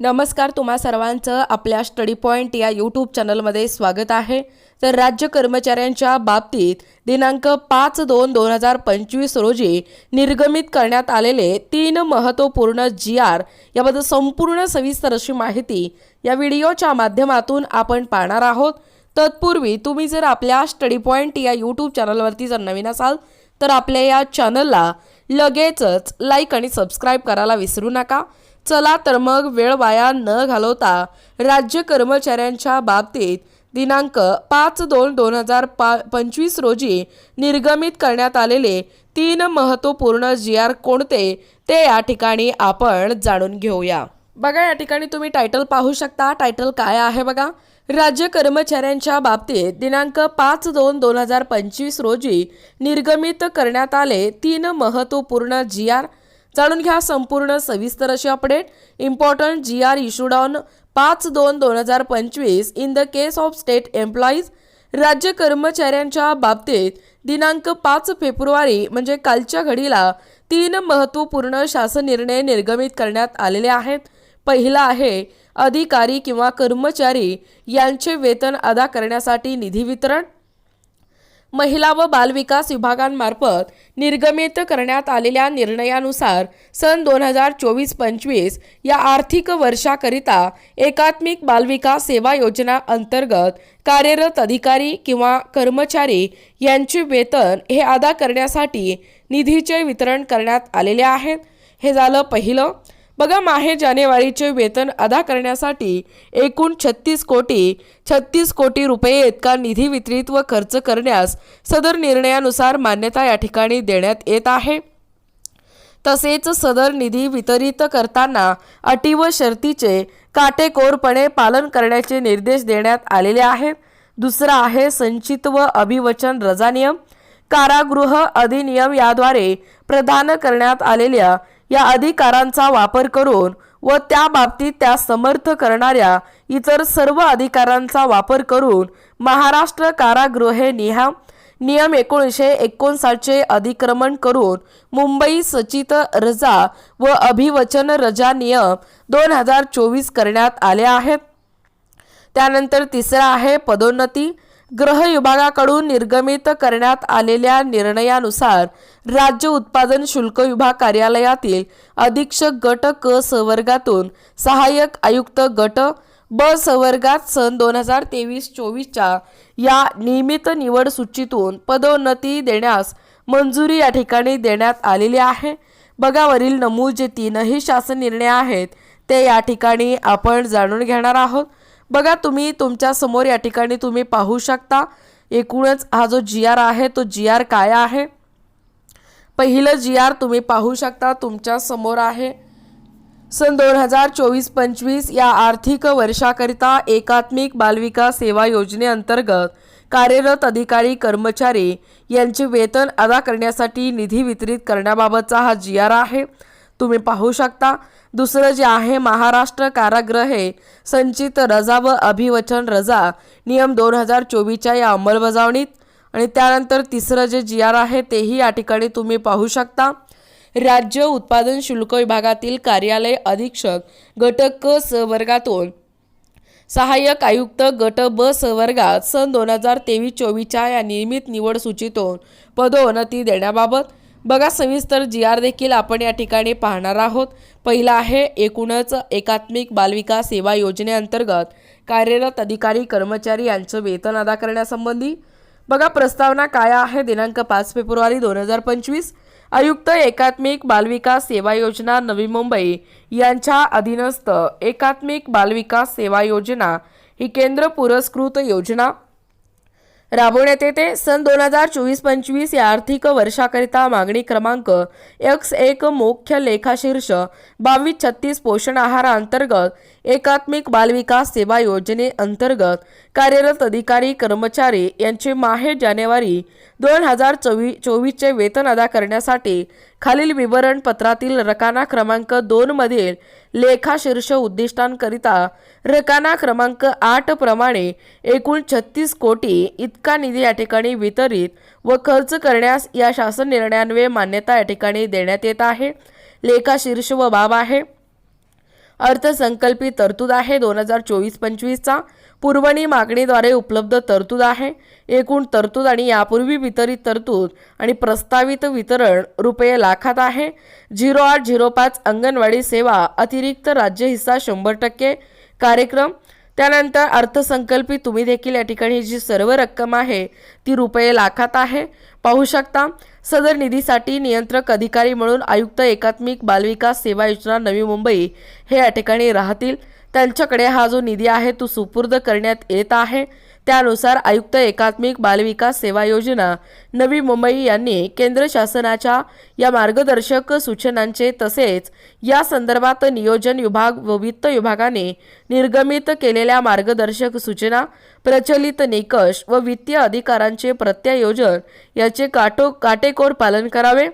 नमस्कार तुम्हा सर्वांचं आपल्या स्टडी पॉईंट या यूट्यूब चॅनलमध्ये स्वागत आहे. तर राज्य कर्मचाऱ्यांच्या बाबतीत दिनांक पाच दोन दोन हजार पंचवीस रोजी निर्गमित करण्यात आलेले तीन महत्त्वपूर्ण जी आर याबद्दल संपूर्ण सविस्तर अशी माहिती या व्हिडिओच्या माध्यमातून आपण पाहणार आहोत. तत्पूर्वी तुम्ही जर आपल्या स्टडी पॉईंट या यूट्यूब चॅनलवरती जर नवीन असाल तर आपल्या या चॅनलला लगेचच लाईक आणि सबस्क्राईब करायला विसरू नका. चला तर मग वेळ वाया न घालवता राज्य कर्मचाऱ्यांच्या बाबतीत दिनांक पाच दोन दोन हजार पा पंचवीस रोजी निर्गमित करण्यात आलेले तीन महत्त्वपूर्ण जी आर कोणते ते या ठिकाणी आपण जाणून घेऊया. बघा या ठिकाणी तुम्ही टायटल पाहू शकता. टायटल काय आहे बघा? राज्य कर्मचाऱ्यांच्या बाबतीत दिनांक पाच दोन दोन हजार पंचवीस रोजी निर्गमित करण्यात आले तीन महत्त्वपूर्ण जी आर जाणून घ्या संपूर्ण सविस्तर अशी update important G R issued on पाच दोन दोन हजार पंचवीस in the case of state employees राज्य कर्मचाऱ्यांच्या बाबतीत दिनांक पाच फेब्रुवारी म्हणजे कालच्या घडीला तीन महत्त्वपूर्ण शासन निर्णय निर्गमित करण्यात आलेले आहेत. पहिला आहे अधिकारी किंवा कर्मचारी यांचे वेतन अदा करण्यासाठी निधी वितरण. महिला व बालविकास विभागांमार्फत निर्गमित करण्यात आलेल्या निर्णयानुसार सन दोन हजार चोवीस पंचवीस या आर्थिक वर्षाकरिता एकात्मिक बालविकास सेवा योजना अंतर्गत कार्यरत अधिकारी किंवा कर्मचारी यांचे वेतन हे अदा करण्यासाठी निधीचे वितरण करण्यात आलेले आहेत हे झालं पहिलं. बघा माहे जानेवारीचे वेतन अदा करण्यासाठी एकूण छत्तीस कोटी छत्तीस कोटी रुपये इतका निधी वितरित व खर्च करण्यास सदर निर्णयानुसार मान्यता या ठिकाणी देण्यात येत आहे. तसेच सदर निधी वितरित करताना अटी व शर्तीचे काटेकोरपणे पालन करण्याचे निर्देश देण्यात आलेले आहेत. दुसरा आहे संचित व अभिवचन रजा नियम. कारागृह अधिनियम याद्वारे प्रदान करण्यात आलेल्या या अधिकारांचा वापर करून व त्या बाबतीत त्या समर्थ करणाऱ्या इतर सर्व अधिकारांचा वापर करून महाराष्ट्र कारागृहे निहा नियम एकोणीसशे एकोणसाठचे अधिक्रमण करून मुंबई सचित रजा व अभिवचन रजा नियम दोन हजार चोवीस करण्यात आले आहेत. त्यानंतर तिसरा आहे पदोन्नती. गृह विभागाकडून निर्गमित करण्यात आलेल्या निर्णयानुसार राज्य उत्पादन शुल्क विभाग कार्यालयातील अधीक्षक गट क संवर्गातून सहाय्यक आयुक्त गट ब संवर्गात सन दोन हजार तेवीस चोवीसच्या या नियमित निवड सूचीतून पदोन्नती देण्यास मंजुरी या ठिकाणी देण्यात आलेली आहे. बघावरील नमूद जे तीनही शासन निर्णय आहेत ते या ठिकाणी आपण जाणून घेणार आहोत. बघा तुम्ही तुमच्यासमोर या ठिकाणी तुम्ही पाहू शकता एकूणच हा जो जी आर आहे तो जी आर काय आहे? पहिलं जी आर तुम्ही पाहू शकता तुमच्यासमोर आहे. सन दोन हजार चोवीस पंचवीस या आर्थिक वर्षाकरिता एकात्मिक बालविकास सेवा योजनेअंतर्गत कार्यरत अधिकारी कर्मचारी यांचे वेतन अदा करण्यासाठी निधी वितरित करण्याबाबतचा हा जी आर आहे. तुम्ही पाहू शकता दुसरं जे आहे महाराष्ट्र कारागृहे संचित रजा व अभिवचन रजा नियम दोन हजार चोवीसच्या या अंमलबजावणीत. आणि त्यानंतर तिसरं जे जी आर आहे तेही या ठिकाणी तुम्ही पाहू शकता. राज्य उत्पादन शुल्क विभागातील कार्यालय अधीक्षक गटक क संवर्गातून सहाय्यक आयुक्त गट ब संवर्गात सन दोन हजार तेवीस चोवीसच्या या नियमित निवड सूचीतून पदोन्नती देण्याबाबत बघा सविस्तर जी आर देखील आपण या ठिकाणी पाहणार आहोत. पहिला आहे एकूणच एकात्मिक बालविकास सेवा योजनेअंतर्गत कार्यरत अधिकारी कर्मचारी यांचं वेतन अदा करण्यासंबंधी. बघा प्रस्तावना काय आहे? दिनांक पाच फेब्रुवारी दोन हजार पंचवीस. आयुक्त एकात्मिक बालविकास सेवा योजना नवी मुंबई यांच्या अधीनस्थ एकात्मिक बालविकास सेवा योजना ही केंद्र पुरस्कृत योजना. राबवण्यात येते. सन दोन हजार चोवीस पंचवीस या आर्थिक वर्षाकरिता मागणी क्रमांक एक्स एक मुख्य लेखाशीर्ष बावीस छत्तीस पोषण आहाराअंतर्गत एकात्मिक बालविकास सेवा योजनेअंतर्गत कार्यरत अधिकारी कर्मचारी यांचे माहे जानेवारी दोन हजार चोवी चोवीसचे वेतन अदा करण्यासाठी खालील विवरणपत्रातील रकाना क्रमांक दोनमधील लेखाशीर्ष उद्दिष्टांकरिता रकाना क्रमांक आठ प्रमाणे एकूण छत्तीस कोटी इतका निधी या ठिकाणी वितरित व खर्च करण्यास या शासन निर्णयान्वये मान्यता या ठिकाणी देण्यात येत आहे. लेखाशीर्ष व बाब आहे. अर्थसंकल्पी तरतूद आहे. दोन हजार चोवीस पंचवीसचा पुरवणी मागणीद्वारे उपलब्ध तरतूद आहे. एकूण तरतूद आणि यापूर्वी वितरित तरतूद आणि प्रस्तावित वितरण रुपये लाखात आहे. झिरो आठ झिरो पाच अंगणवाडी सेवा अतिरिक्त राज्य हिस्सा शंभर टक्के कार्यक्रम त्यानंतर अर्थसंकल्पित तुम्ही देखील या ठिकाणी जी सर्व रक्कम आहे ती रुपये लाखात आहे. पाहू शकता सदर निधीसाठी नियंत्रक अधिकारी म्हणून आयुक्त एकात्मिक बालविकास सेवा योजना नवी मुंबई हे या ठिकाणी राहतील. त्यांच्याकडे हा जो निधी आहे तो सुपूर्द करण्यात येत आहे. त्यानुसार आयुक्त एकात्मिक बालविकास सेवा योजना नवी मुंबई यांनी केंद्र शासनाच्या या मार्गदर्शक सूचनांचे तसेच या संदर्भात नियोजन विभाग व वित्त विभागाने निर्गमित केलेल्या मार्गदर्शक सूचना प्रचलित निकष व वित्तीय अधिकारांचे प्रत्यायोजन याचे काटो काटेकोर पालन करावे.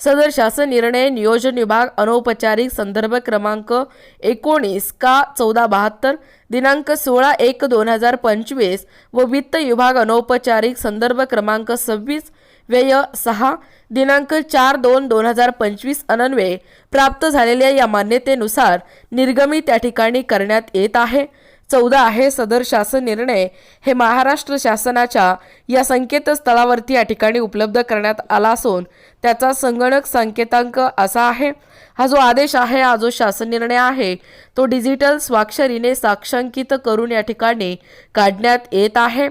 सदर शासन निर्णय नियोजन विभाग अनौपचारिक संदर्भ क्रमांक एकोणीस का चौदा बहात्तर दिनांक सोळा एक दोन हजार पंचवीस व वित्त विभाग अनौपचारिक संदर्भ क्रमांक सव्वीस व्यय सहा दिनांक चार दोन दोन हजार पंचवीस अनन्वये प्राप्त झालेल्या या मान्यतेनुसार निर्गमित त्या ठिकाणी करण्यात येत आहे. चौदा आहे सदर शासन निर्णय हे महाराष्ट्र शासनाच्या या संकेतस्थळावरती या ठिकाणी उपलब्ध करण्यात आला असून त्याचा संगणक संकेतांक असा आहे. हा जो आदेश आहे हा जो शासन निर्णय आहे तो डिजिटल स्वाक्षरीने साक्षांकित करून या ठिकाणी काढण्यात येत आहे.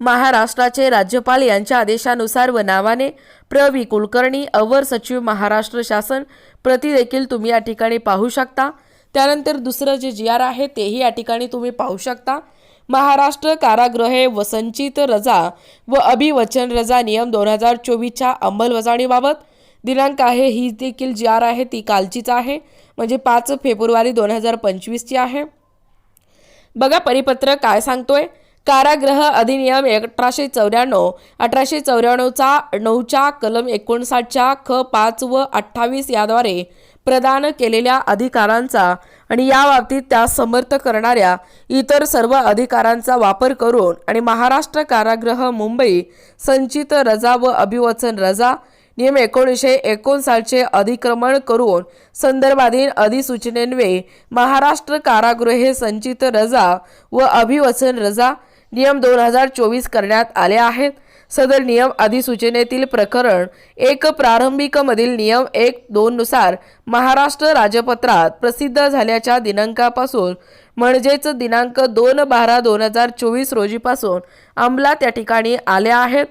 महाराष्ट्राचे राज्यपाल यांच्या आदेशानुसार व नावाने प्र. वी कुलकर्णी अवर सचिव महाराष्ट्र शासन प्रति देखील तुम्ही या ठिकाणी पाहू शकता. त्यानंतर दुसरं जे जी आर आहे तेही या ठिकाणी तुम्ही पाहू शकता. महाराष्ट्र कारागृहे व संचित रजा व अभिवचन रजा नियम दोन हजार चोवीसच्या अंमलबजावणीबाबत. दिनांक आहे ही देखील जी आर आहे ती कालचीच आहे. म्हणजे पाच फेब्रुवारी दोन हजार पंचवीसची आहे. बघा परिपत्र काय सांगतोय. कारागृह अधिनियम अठराशे चौऱ्याण्णव अठराशे चौऱ्याण्णवचा नऊच्या कलम एकोणसाठच्या ख पाच व अठ्ठावीस याद्वारे प्रदान केलेल्या अधिकारांचा आणि याबाबतीत त्या त्यास समर्थ करणाऱ्या इतर सर्व अधिकारांचा वापर करून आणि महाराष्ट्र कारागृह मुंबई संचित रजा व अभिवचन रजा नियम एकोणीसशे एकोणसाठचे अधिक्रमण करून संदर्भाधीन अधिसूचनेन्वे महाराष्ट्र कारागृहे संचित रजा व अभिवचन रजा नियम दोन हजार चोवीस करण्यात आले आहेत. सदर नियम अधिसूचनेतील प्रकरण एक प्रारंभिकमधील नियम एक दोननुसार महाराष्ट्र राजपत्रात प्रसिद्ध झाल्याच्या दिनांकापासून म्हणजेच दिनांक दोन बारा दोन हजार चोवीस रोजीपासून अंमलात त्या ठिकाणी आल्या आहेत.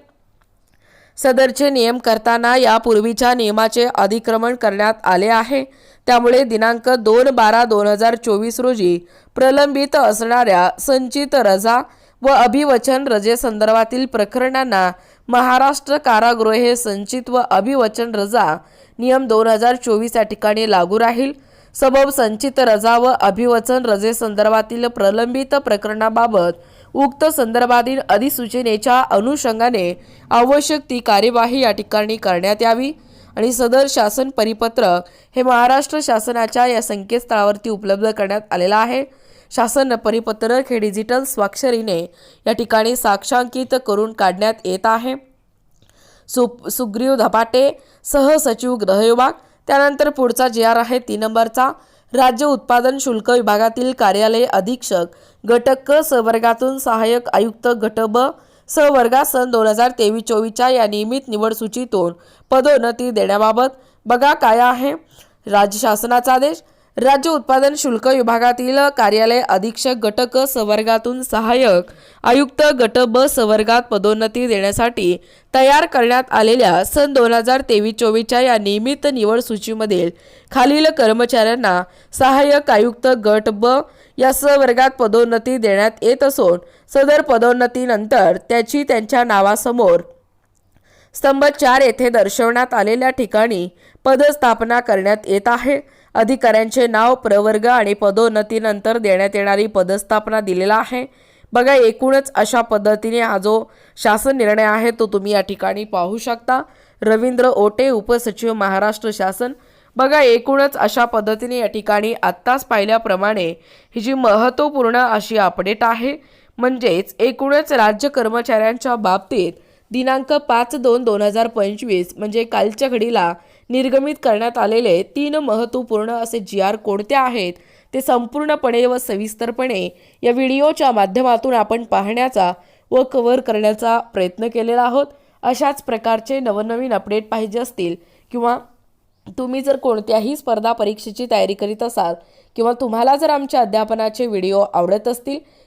सदरचे नियम करताना यापूर्वीच्या नियमाचे अधिक्रमण करण्यात आले आहे. त्यामुळे दिनांक दोन बारा दोन हजार चोवीस रोजी प्रलंबित असणाऱ्या संचित रजा व अभिवचन रजेसंदर्भातील प्रकरणांना महाराष्ट्र कारागृहे संचित व अभिवचन रजा नियम दोन हजार चोवीस या ठिकाणी लागू राहील. सबब संचित रजा व अभिवचन रजेसंदर्भातील प्रलंबित प्रकरणाबाबत उक्त संदर्भातील अधिसूचनेच्या अनुषंगाने आवश्यक ती कार्यवाही या ठिकाणी करण्यात यावी आणि सदर शासन परिपत्रक हे महाराष्ट्र शासनाच्या या संकेतस्थळावरती उपलब्ध करण्यात आलेलं आहे. शासन परिपत्रक हे डिजिटल स्वाक्षरीने या ठिकाणी साक्षांकित करून काढण्यात येत आहे. सु सुग्रीव धपाटे सहसचिव गृह विभाग त्यानंतर पुढचा जे आर आहे तीन नंबरचा राज्य उत्पादन शुल्क विभागातील कार्यालय अधीक्षक गटक क संवर्गातून सहाय्यक आयुक्त गट ब संवर्गात सन दोन हजार तेवीस चोवीसच्या या नियमित निवड सूचीतून पदोन्नती देण्याबाबत बघा काय आहे. राज्य शासनाचा आदेश राज्य उत्पादन शुल्क विभागातील कार्यालय अधीक्षक गटक संवर्गातून सहाय्यक आयुक्त गट ब संवर्गात पदोन्नती देण्यासाठी तयार करण्यात आलेल्या सन दोन हजार तेवीस चोवीसच्या या नियमित निवड सूचीमधील खालील कर्मचाऱ्यांना सहाय्यक आयुक्त गट ब या संवर्गात पदोन्नती देण्यात येत असून सदर पदोन्नतीनंतर त्याची त्यांच्या नावासमोर स्तंभ चार येथे दर्शवण्यात आलेल्या ठिकाणी पदस्थापना करण्यात येत आहे. अधिकाऱ्यांचे नाव प्रवर्ग आणि पदोन्नतीनंतर देण्यात येणारी पदस्थापना दिलेला आहे. बघा एकूणच अशा पद्धतीने हा जो शासन निर्णय आहे तो तुम्ही या ठिकाणी पाहू शकता. रवींद्र ओटे उपसचिव महाराष्ट्र शासन. बघा एकूणच अशा पद्धतीने या ठिकाणी आत्ताच पाहिल्याप्रमाणे ही जी महत्त्वपूर्ण अशी अपडेट आहे म्हणजेच एकूणच राज्य कर्मचाऱ्यांच्या बाबतीत दिनांक पाच दोन दोन हजार पंचवीस म्हणजे कालच्या घडीला निर्गमित करण्यात आलेले तीन महत्त्वपूर्ण असे जी आर कोणते आहेत ते संपूर्णपणे व सविस्तरपणे या व्हिडिओच्या माध्यमातून आपण पाहण्याचा व कव्हर करण्याचा प्रयत्न केलेला आहोत. अशाच प्रकारचे नवनवीन अपडेट पाहिजे असतील किंवा तुम्ही जर कोणत्याही स्पर्धा परीक्षेची तयारी करीत असाल किंवा तुम्हाला जर आमच्या अध्यापनाचे व्हिडिओ आवडत असतील